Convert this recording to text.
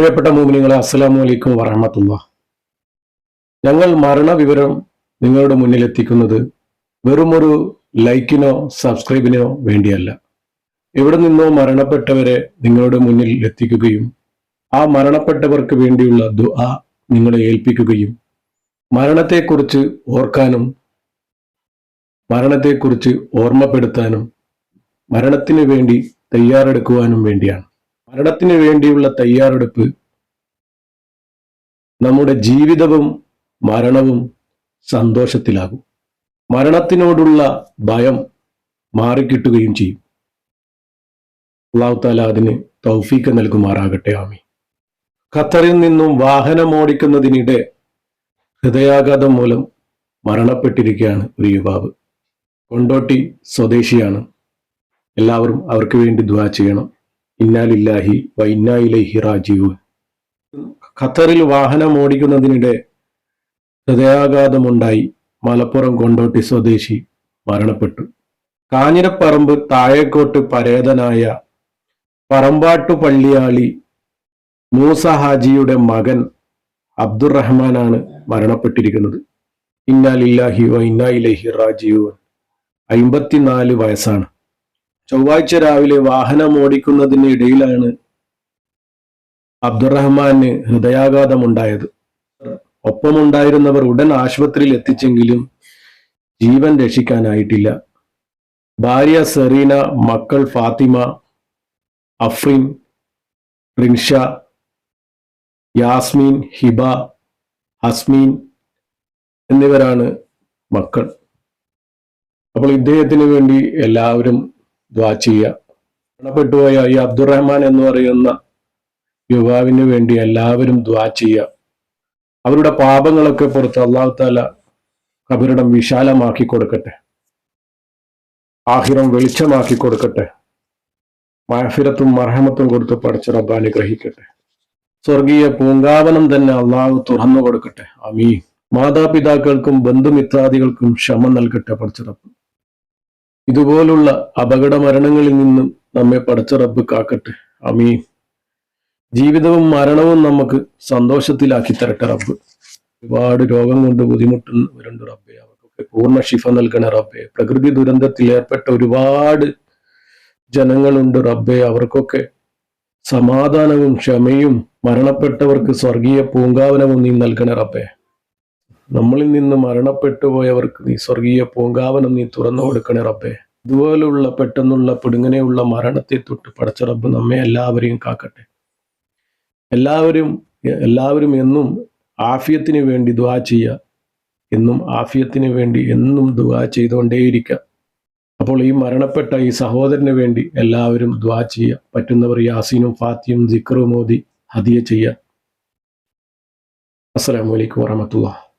പ്രിയപ്പെട്ട മോമിനിങ്ങളെ അസ്സലാമു അലൈക്കും വറഹമത്തുള്ള. ഞങ്ങൾ മരണവിവരം നിങ്ങളുടെ മുന്നിലെത്തിക്കുന്നത് വെറുമൊരു ലൈക്കിനോ സബ്സ്ക്രൈബിനോ വേണ്ടിയല്ല. എവിടെ നിന്നോ മരണപ്പെട്ടവരെ നിങ്ങളുടെ മുന്നിൽ എത്തിക്കുകയും ആ മരണപ്പെട്ടവർക്ക് വേണ്ടിയുള്ള ദുആ നിങ്ങളെ ഏൽപ്പിക്കുകയും മരണത്തെക്കുറിച്ച് ഓർക്കാനും മരണത്തെക്കുറിച്ച് ഓർമ്മപ്പെടുത്താനും മരണത്തിന് വേണ്ടി തയ്യാറെടുക്കുവാനും വേണ്ടിയാണ്. മരണത്തിന് വേണ്ടിയുള്ള തയ്യാറെടുപ്പ് നമ്മുടെ ജീവിതവും മരണവും സന്തോഷത്തിലാകും. മരണത്തിനോടുള്ള ഭയം മാറിക്കിട്ടുകയും ചെയ്യും. അള്ളാഹുത്താല അതിന് തൗഫീക്ക് നൽകുമാറാകട്ടെ. ആമി ഖത്തറിൽ നിന്നും വാഹനം ഓടിക്കുന്നതിനിടെ ഹൃദയാഘാതം മൂലം മരണപ്പെട്ടിരിക്കുകയാണ് ഒരു യുവാവ്. കൊണ്ടോട്ടി സ്വദേശിയാണ്. എല്ലാവരും അവർക്ക് വേണ്ടി ദ്വാ ചെയ്യണം. ഇന്നാലില്ലാഹി വ ഇന്നായിലൈഹി ഖത്തറിൽ വാഹനം ഓടിക്കുന്നതിനിടെ ഹൃദയാഘാതമുണ്ടായി. മലപ്പുറം കൊണ്ടോട്ടി സ്വദേശി മരണപ്പെട്ടു. കാഞ്ഞിരപ്പറമ്പ് താഴേക്കോട്ട് പരേതനായ പറമ്പാട്ടു പള്ളിയാളി മൂസ ഹാജിയുടെ മകൻ അബ്ദുറഹ്മാനാണ് മരണപ്പെട്ടിരിക്കുന്നത്. ഇന്നാലില്ലാഹി വ ഇന്നായിലൈഹി അമ്പത്തിനാല് വയസ്സാണ്. ചൊവ്വാഴ്ച രാവിലെ വാഹനം ഓടിക്കുന്നതിന് ഇടയിലാണ് അബ്ദുറഹ്മാന് ഹൃദയാഘാതമുണ്ടായത്. ഒപ്പമുണ്ടായിരുന്നവർ ഉടൻ ആശുപത്രിയിൽ എത്തിച്ചെങ്കിലും ജീവൻ രക്ഷിക്കാനായിട്ടില്ല. ഭാര്യ സെറീന മക്കൾ ഫാത്തിമ അഫ്രീൻ റിൻഷ യാസ്മീൻ ഹിബ ഹസ്മീൻ എന്നിവരാണ് മക്കൾ. അപ്പോൾ ഇദ്ദേഹത്തിന് വേണ്ടി എല്ലാവരും ദ്വാ ചെയ്യുക മരണപ്പെട്ടുപോയ ഈ അബ്ദുറഹ്മാൻ എന്ന് പറയുന്ന യുവാവിന് വേണ്ടി എല്ലാവരും ദ്വാ ചെയ്യുക അവരുടെ പാപങ്ങളൊക്കെ പുറത്ത് അള്ളാഹു താല കബരിടം വിശാലമാക്കി കൊടുക്കട്ടെ. ആഹിറം വെളിച്ചമാക്കി കൊടുക്കട്ടെ. മഹഫിരത്തും മർഹമത്തും കൊടുത്ത് പഠിച്ച റബ്ബ് അനുഗ്രഹിക്കട്ടെ. സ്വർഗീയ പൂങ്കാവനം തന്നെ അള്ളാഹു തുറന്നു കൊടുക്കട്ടെ. അമീ മാതാപിതാക്കൾക്കും ബന്ധുമിത്രാദികൾക്കും ക്ഷമ നൽകട്ടെ പഠിച്ച റബ്ബ്. ഇതുപോലുള്ള അപകട മരണങ്ങളിൽ നിന്നും നമ്മെ പഠിച്ച റബ്ബ് കാക്കട്ടെ. അമീൻ ജീവിതവും മരണവും നമുക്ക് സന്തോഷത്തിലാക്കി തരട്ടെ റബ്ബ്. ഒരുപാട് രോഗം കൊണ്ട് ബുദ്ധിമുട്ടുന്നവരുണ്ട് റബ്ബെ അവർക്കൊക്കെ പൂർണ ശിഫ നൽകണ റബ്ബെ. പ്രകൃതി ദുരന്തത്തിൽ ഏർപ്പെട്ട ഒരുപാട് ജനങ്ങളുണ്ട് റബ്ബെ. അവർക്കൊക്കെ സമാധാനവും ക്ഷമയും മരണപ്പെട്ടവർക്ക് സ്വർഗീയ പൂങ്കാവനവും നീ നൽകണ റബ്ബെ. നമ്മളിൽ നിന്ന് മരണപ്പെട്ടു പോയവർക്ക് നീ സ്വർഗീയ പൂങ്കാവനം നീ തുറന്നു കൊടുക്കണേ റബ്ബെ. ഇതുപോലുള്ള പെട്ടെന്നുള്ള പിടുങ്ങനെയുള്ള മരണത്തെ തൊട്ട് പടച്ച റബ്ബ് നമ്മെ എല്ലാവരെയും കാക്കട്ടെ. എല്ലാവരും എല്ലാവരും എന്നും ആഫിയത്തിന് വേണ്ടി ദുവാ ചെയ്യുക. എന്നും ആഫിയത്തിന് വേണ്ടി എന്നും ദുവാ ചെയ്തുകൊണ്ടേയിരിക്കുക. അപ്പോൾ ഈ മരണപ്പെട്ട ഈ സഹോദരന് വേണ്ടി എല്ലാവരും ദ്വാ ചെയ്യുക. പറ്റുന്നവർ യാസീനും ഫാത്തിയും ദിക്റും മോദി ഹദിയ ചെയ്യുക. അസ്സലാമു അലൈക്കും വറഹമത്തുള്ള